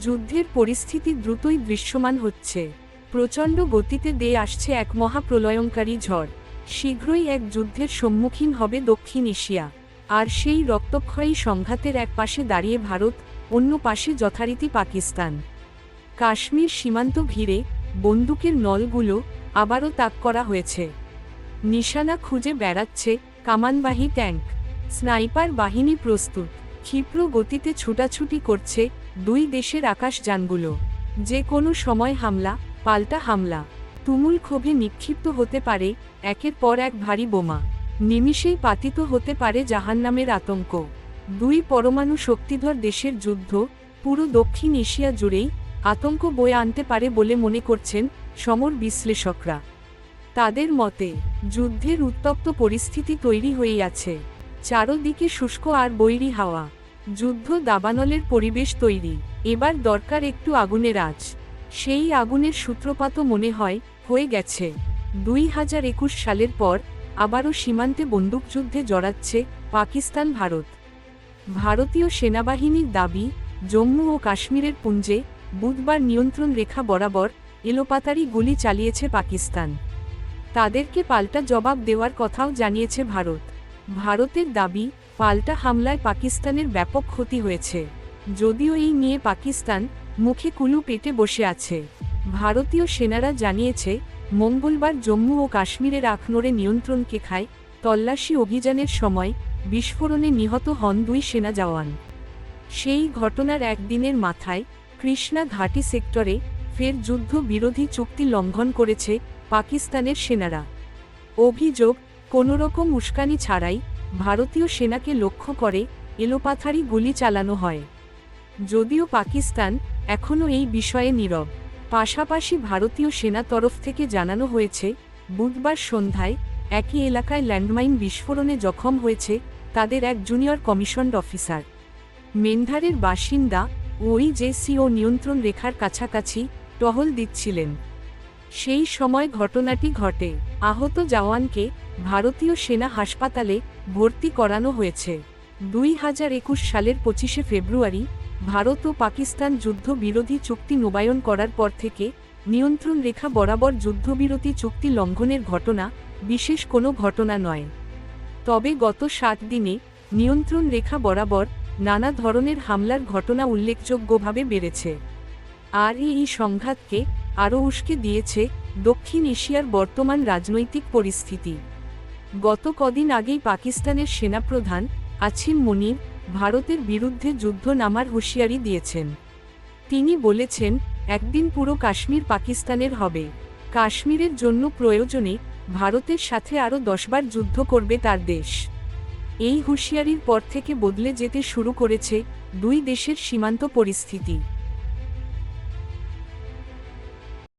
যুদ্ধের পরিস্থিতি দ্রুতই দৃশ্যমান হচ্ছে। প্রচণ্ড গতিতে দিয়ে আসছে এক মহাপ্রলয়ঙ্কারী ঝড়। শীঘ্রই এক যুদ্ধের সম্মুখীন হবে দক্ষিণ এশিয়া। আর সেই রক্তক্ষয়ী সংঘাতের এক পাশে দাঁড়িয়ে ভারত, অন্য পাশে যথারীতি পাকিস্তান। কাশ্মীর সীমান্ত ঘিরে বন্দুকের নলগুলো আবারও তাক করা হয়েছে। নিশানা খুঁজে বেড়াচ্ছে কামানবাহী ট্যাঙ্ক। স্নাইপার বাহিনী প্রস্তুত। ক্ষিপ্র গতিতে ছুটাছুটি করছে দুই দেশের আকাশযানগুলো যে কোনো সময় হামলা, পাল্টা হামলা। তুমুল ক্ষোভে নিক্ষিপ্ত হতে পারে একের পর এক ভারী বোমা। নিমিষেই পাতিত হতে পারে জাহান্নামের আতঙ্ক। দুই পরমাণু শক্তিধর দেশের যুদ্ধ, পুরো দক্ষিণ এশিয়া জুড়েই আতঙ্ক বয়ে আনতে পারে বলে মনে করছেন সমর বিশ্লেষকরা। তাদের মতে, যুদ্ধের উত্তপ্ত পরিস্থিতি তৈরি হয়েই আছে। চারদিকে শুষ্ক আর বৈরী হাওয়া। যুদ্ধ দাবানলের পরিবেশ তৈরি। এবার দরকার একটু আগুনের আজ সেই আগুনের সূত্রপাতও মনে হয়, হয়ে গেছে। দুই হাজার একুশ সালের পর, আবারও সীমান্তে বন্দুকযুদ্ধে জড়াচ্ছে পাকিস্তান ভারত। ভারতীয় সেনাবাহিনীর দাবি, জম্মু ও কাশ্মীরের পুঞ্জে বুধবার নিয়ন্ত্রণ রেখা বরাবর এলোপাতারি গুলি চালিয়েছে পাকিস্তান। তাদেরকে পাল্টা জবাব দেওয়ার কথাও জানিয়েছে ভারত। ভারতের দাবি পাল্টা হামলায় পাকিস্তানের ব্যাপক ক্ষতি হয়েছে। যদিও এই নিয়ে পাকিস্তান মুখে কুলু পেটে বসে আছে। ভারতীয় সেনারা জানিয়েছে, মঙ্গলবার জম্মু ও কাশ্মীরের আখনোরে নিয়ন্ত্রণকে খায় তল্লাশি অভিযানের সময় বিস্ফোরণে নিহত হন দুই সেনা জওয়ান। সেই ঘটনার একদিনের মাথায় কৃষ্ণা ঘাটি সেক্টরে ফের যুদ্ধ বিরোধী চুক্তি লঙ্ঘন করেছে পাকিস্তানের সেনারা। অভিযোগ, কোনোরকম উস্কানি ছাড়াই ভারতীয় সেনাকে লক্ষ্য করে এলোপাথারি গুলি চালানো হয়। যদিও পাকিস্তান এখনও এই বিষয়ে নীরব। পাশাপাশি ভারতীয় সেনা তরফ থেকে জানানো হয়েছে, বুধবার সন্ধ্যায় একই এলাকায় ল্যান্ডমাইন বিস্ফোরণে জখম হয়েছে তাদের এক জুনিয়র কমিশনড অফিসার। মেন্ধারের বাসিন্দা ওই যে সিও নিয়ন্ত্রণ রেখার কাছাকাছি টহল দিচ্ছিলেন। সেই সময় ঘটনাটি ঘটে। আহত জওয়ানকে ভারতীয় সেনা হাসপাতালে ভর্তি করানো হয়েছে। দুই হাজার একুশ সালের পঁচিশে ফেব্রুয়ারি ভারত ও পাকিস্তান যুদ্ধবিরোধী চুক্তি নবায়ন করার পর থেকে নিয়ন্ত্রণ রেখা বরাবর যুদ্ধবিরতি চুক্তি লঙ্ঘনের ঘটনা, বিশেষ কোনো ঘটনা নয়। তবে গত সাত দিনে নিয়ন্ত্রণ রেখা বরাবর নানা ধরনের হামলার ঘটনা উল্লেখযোগ্যভাবে বেড়েছে। আর এই সংঘাতকে আরও উস্কে দিয়েছে দক্ষিণ এশিয়ার বর্তমান রাজনৈতিক পরিস্থিতি। গত কদিন আগেই পাকিস্তানের সেনাপ্রধান আছিম মনির ভারতের বিরুদ্ধে যুদ্ধ নামার হুঁশিয়ারি দিয়েছেন। তিনি বলেছেন, একদিন পুরো কাশ্মীর পাকিস্তানের হবে। কাশ্মীরের জন্য প্রয়োজনে ভারতের সাথে আরও দশবার যুদ্ধ করবে তার দেশ। এই হুঁশিয়ারির পর থেকে বদলে যেতে শুরু করেছে দুই দেশের সীমান্ত পরিস্থিতি।